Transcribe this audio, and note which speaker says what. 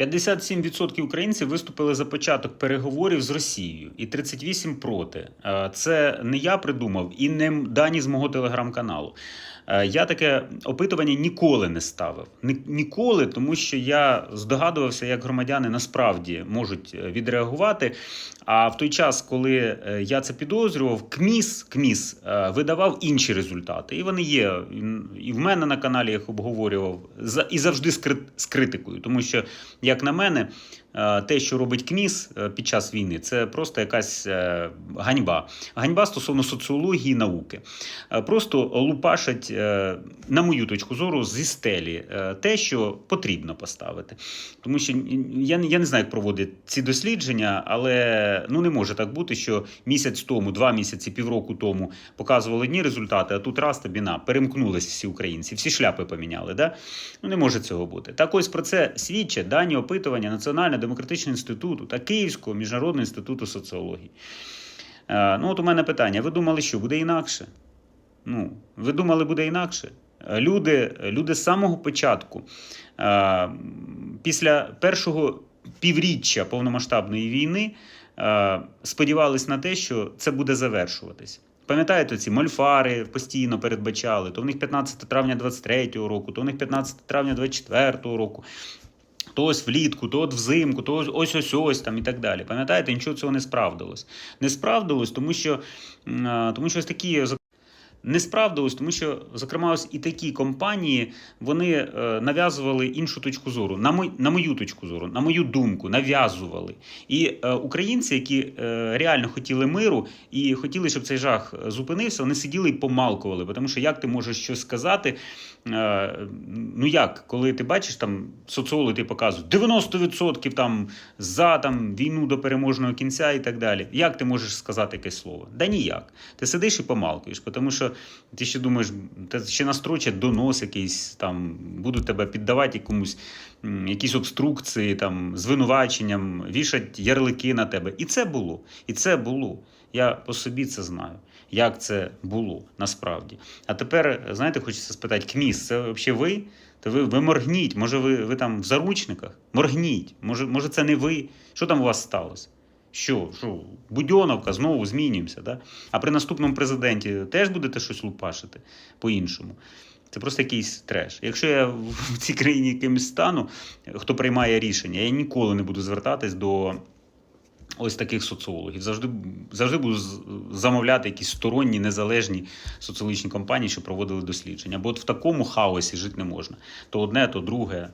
Speaker 1: 57% українців виступили за початок переговорів з Росією, і 38% проти. Е, Це не я придумав і не дані з мого телеграм-каналу. Е, Я таке опитування ніколи не ставив. Ніколи, тому що я здогадувався, як громадяни насправді можуть е, відреагувати. А в той час, коли е, я це підозрював, КМІС, КМІС видавав інші результати. І вони є. І- в мене на каналі їх обговорював і завжди з кри- критикою. Тому що, як на мене, те, що робить КМІС е, під час війни, це просто якась е, ганьба. Ганьба стосовно соціології і науки. Е, Просто лупашать, е, на мою точку зору, зі стелі е, те, що потрібно поставити. Тому що я, я не знаю, як проводять ці дослідження, але ну не може так бути, що місяць тому, два місяці, півроку тому показували одні результати, а тут раз тобі на перемкнулись всі українці, всі шляпи поміняли. Да? Ну не може цього бути. Так ось про це свідчать дані опитування Національного демократичного інституту та Київського міжнародного інституту соціології. Е, ну, от у мене питання: ви думали, що буде інакше? Ну, ви думали, буде інакше? Люди, люди з самого початку, е, після першого півріччя повномасштабної війни, е, сподівались на те, що це буде завершуватись. Пам'ятаєте, ці мольфари постійно передбачали, то в них 15 травня 23-го року, то в них 15 травня 24-го року. То ось влітку, то от взимку, то ось ось ось там і так далі. Пам'ятаєте, нічого цього не справдилось. Не справдилось, тому що, тому що ось такі не справдилось, тому що, зокрема, ось і такі компанії вони е, нав'язували іншу точку зору, на, мой, на мою точку зору, на мою думку, нав'язували. І е, українці, які е, реально хотіли миру і хотіли, щоб цей жах е, зупинився, вони сиділи і помалкували. Тому що як ти можеш щось сказати? Е, ну як, коли ти бачиш там соціологи показують 90% там за там війну до переможного кінця і так далі. Як ти можеш сказати якесь слово? Да ніяк. Ти сидиш і помалкуєш, тому що ти ще думаєш, те ще настрочать донос якийсь там, будуть тебе піддавати якомусь якісь обструкції, там, звинуваченням, вішать ярлики на тебе. І це було. І це було. Я по собі це знаю, як це було насправді. А тепер, знаєте, хочеться спитати, КМІС, це взагалі ви? То ви, ви моргніть, може, ви, ви там в заручниках? Моргніть, може, може, це не ви? Що там у вас сталося? Що, що, Будьоновка, знову змінюємося, да? а при наступному президенті теж будете щось лупашити по-іншому. Це просто якийсь треш. Якщо я в цій країні якимось стану, хто приймає рішення, я ніколи не буду звертатись до ось таких соціологів. Завжди, завжди буду замовляти якісь сторонні, незалежні соціологічні компанії, що проводили дослідження. Бо от в такому хаосі жити не можна. То одне, то друге.